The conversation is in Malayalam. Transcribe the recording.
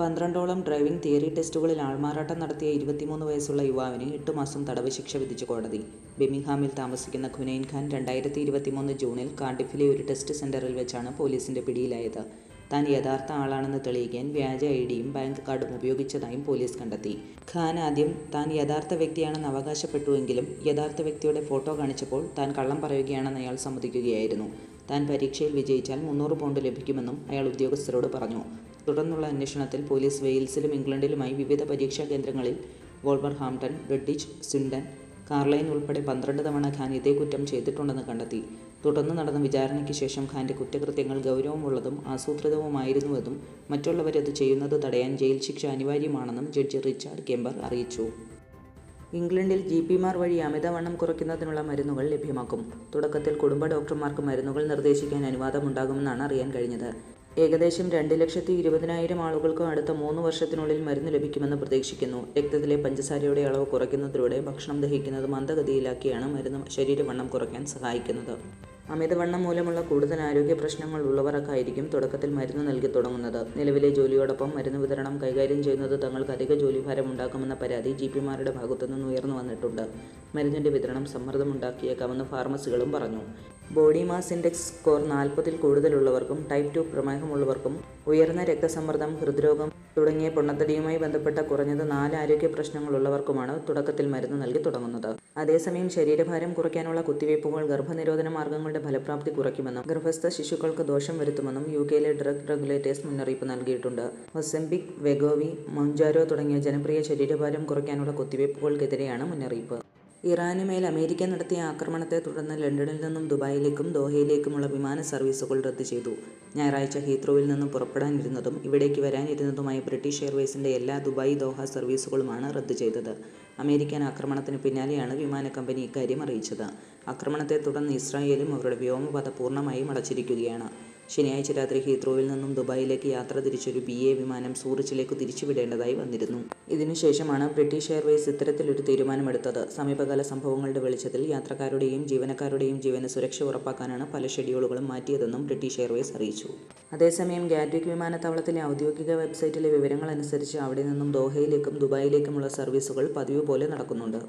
പന്ത്രണ്ടോളം ഡ്രൈവിംഗ് തിയറി ടെസ്റ്റുകളിൽ ആൾമാറാട്ടം നടത്തിയ ഇരുപത്തിമൂന്ന് വയസ്സുള്ള യുവാവിന് എട്ട് മാസം തടവ് ശിക്ഷ വിധിച്ചു കോടതി. ബെമിംഗ്ഹാമിൽ താമസിക്കുന്ന ഖുനൈൻ ഖാൻ രണ്ടായിരത്തി ഇരുപത്തിമൂന്ന് ജൂണിൽ കാർഡിഫിലെ ഒരു ടെസ്റ്റ് സെന്ററിൽ വെച്ചാണ് പോലീസിന്റെ പിടിയിലായത്. താൻ യഥാർത്ഥ ആളാണെന്ന് തെളിയിക്കാൻ വ്യാജ ഐ ഡിയും ബാങ്ക് കാർഡും ഉപയോഗിച്ചതായും പോലീസ് കണ്ടെത്തി. ഖാൻ ആദ്യം താൻ യഥാർത്ഥ വ്യക്തിയാണെന്ന് അവകാശപ്പെട്ടുവെങ്കിലും യഥാർത്ഥ വ്യക്തിയുടെ ഫോട്ടോ കാണിച്ചപ്പോൾ താൻ കള്ളം പറയുകയാണെന്ന് അയാൾ സമ്മതിക്കുകയായിരുന്നു. താൻ പരീക്ഷയിൽ വിജയിച്ചാൽ മുന്നൂറ് പൗണ്ട് ലഭിക്കുമെന്നും അയാൾ ഉദ്യോഗസ്ഥരോട് പറഞ്ഞു. തുടർന്നുള്ള അന്വേഷണത്തിൽ പോലീസ് വെയിൽസിലും ഇംഗ്ലണ്ടിലുമായി വിവിധ പരീക്ഷാ കേന്ദ്രങ്ങളിൽ വോൾവർഹാംപ്ടൺ ബ്രിഡിച്ച് സ്വിൻഡൻ കാർലൈൻ ഉൾപ്പെടെ പന്ത്രണ്ട് തവണ ഖാൻ ഇതേ കുറ്റം ചെയ്തിട്ടുണ്ടെന്ന് കണ്ടെത്തി. തുടർന്ന് നടന്ന വിചാരണയ്ക്ക് ശേഷം ഖാന്റെ കുറ്റകൃത്യങ്ങൾ ഗൗരവമുള്ളതും ആസൂത്രിതവുമായിരുന്നുവെന്നും മറ്റുള്ളവരത് ചെയ്യുന്നത് തടയാൻ ജയിൽ ശിക്ഷ അനിവാര്യമാണെന്നും ജഡ്ജി റിച്ചാർഡ് കെമ്പർ അറിയിച്ചു. ഇംഗ്ലണ്ടിൽ ജി പിമാർ വഴി അമിതവണ്ണം കുറയ്ക്കുന്നതിനുള്ള മരുന്നുകൾ ലഭ്യമാക്കും. തുടക്കത്തിൽ കുടുംബ ഡോക്ടർമാർക്ക് മരുന്നുകൾ നിർദ്ദേശിക്കാൻ അനുവാദമുണ്ടാകുമെന്നാണ് അറിയാൻ കഴിഞ്ഞത്. ഏകദേശം രണ്ട് ലക്ഷത്തി ഇരുപതിനായിരം ആളുകൾക്ക് അടുത്ത മൂന്ന് വർഷത്തിനുള്ളിൽ മരുന്ന് ലഭിക്കുമെന്ന് പ്രതീക്ഷിക്കുന്നു. രക്തത്തിലെ പഞ്ചസാരയുടെ അളവ് കുറയ്ക്കുന്നതിലൂടെ ഭക്ഷണം ദഹിക്കുന്നത് മന്ദഗതിയിലാക്കിയാണ് മരുന്ന് ശരീരവണ്ണം കുറയ്ക്കാൻ സഹായിക്കുന്നത്. അമിതവണ്ണം മൂലമുള്ള കൂടുതൽ ആരോഗ്യ പ്രശ്നങ്ങൾ ഉള്ളവർക്കായിരിക്കും തുടക്കത്തിൽ മരുന്ന് നൽകി തുടങ്ങുന്നത്. നിലവിലെ ജോലിയോടൊപ്പം മരുന്ന് വിതരണം കൈകാര്യം ചെയ്യുന്നത് തങ്ങൾക്ക് അധിക ജോലിഭാരം ഉണ്ടാക്കുമെന്ന പരാതി ജി പിമാരുടെ ഭാഗത്തുനിന്ന് ഉയർന്നു വന്നിട്ടുണ്ട്. മരുന്നിന്റെ വിതരണം സമ്മർദ്ദമുണ്ടാക്കിയേക്കാമെന്ന് ഫാർമസികളും പറഞ്ഞു. ബോഡി മാസ് ഇൻഡെക്സ് സ്കോർ നാൽപ്പതിൽ കൂടുതലുള്ളവർക്കും ടൈപ്പ് ടു പ്രമേഹമുള്ളവർക്കും ഉയർന്ന രക്തസമ്മർദ്ദം ഹൃദ്രോഗം തുടങ്ങിയ പൊണ്ണത്തടിയുമായി ബന്ധപ്പെട്ട കുറഞ്ഞത് നാല് ആരോഗ്യ പ്രശ്നങ്ങളുള്ളവർക്കുമാണ് തുടക്കത്തിൽ മരുന്ന് നൽകി തുടങ്ങുന്നത്. അതേസമയം ശരീരഭാരം കുറയ്ക്കാനുള്ള കുത്തിവയ്പ്പുകൾ ഗർഭനിരോധന മാർഗങ്ങളുടെ ഫലപ്രാപ്തി കുറയ്ക്കുമെന്നും ഗർഭസ്ഥ ശിശുക്കൾക്ക് ദോഷം വരുത്തുമെന്നും യു കെയിലെ ഡ്രഗ് റെഗുലേറ്റേഴ്സ് മുന്നറിയിപ്പ് നൽകിയിട്ടുണ്ട്. ഒസെംബിക് വെഗോവി മൊഞ്ചാരോ തുടങ്ങിയ ജനപ്രിയ ശരീരഭാരം കുറയ്ക്കാനുള്ള കുത്തിവയ്പ്പുകൾക്കെതിരെയാണ് മുന്നറിയിപ്പ്. ഇറാന് മേൽ അമേരിക്ക നടത്തിയ ആക്രമണത്തെ തുടർന്ന് ലണ്ടനിൽ നിന്നും ദുബായിലേക്കും ദോഹയിലേക്കുമുള്ള വിമാന സർവീസുകൾ റദ്ദു ചെയ്തു. ഞായറാഴ്ച ഹീത്രോവിൽ നിന്നും പുറപ്പെടാനിരുന്നതും ഇവിടേക്ക് വരാനിരുന്നതുമായ ബ്രിട്ടീഷ് എയർവേസിന്റെ എല്ലാ ദുബായ് ദോഹ സർവീസുകളുമാണ് റദ്ദു ചെയ്തത്. അമേരിക്കൻ ആക്രമണത്തിന് പിന്നാലെയാണ് വിമാന കമ്പനി ഇക്കാര്യം അറിയിച്ചത്. ആക്രമണത്തെ തുടർന്ന് ഇസ്രായേലും അവരുടെ വ്യോമപാത പൂർണമായും അടച്ചിരിക്കുകയാണ്. ശനിയാഴ്ച രാത്രി ഹീത്രോയിൽ നിന്നും ദുബായിലേക്ക് യാത്ര തിരിച്ചൊരു ബി എ വിമാനം സൂറിച്ചിലേക്ക് തിരിച്ചുവിടേണ്ടതായി വന്നിരുന്നു. ഇതിനുശേഷമാണ് ബ്രിട്ടീഷ് എയർവേസ് ഇത്തരത്തിലൊരു തീരുമാനമെടുത്തത്. സമീപകാല സംഭവങ്ങളുടെ വെളിച്ചത്തിൽ യാത്രക്കാരുടെയും ജീവനക്കാരുടെയും ജീവന സുരക്ഷ ഉറപ്പാക്കാനാണ് പല ഷെഡ്യൂളുകളും മാറ്റിയതെന്നും ബ്രിട്ടീഷ് എയർവേസ് അറിയിച്ചു. അതേസമയം ഗാറ്റ്വിക് വിമാനത്താവളത്തിലെ ഔദ്യോഗിക വെബ്സൈറ്റിലെ വിവരങ്ങൾ അനുസരിച്ച് അവിടെ നിന്നും ദോഹയിലേക്കും ദുബായിലേക്കുമുള്ള സർവീസുകൾ പതിവ് പോലെ നടക്കുന്നുണ്ട്.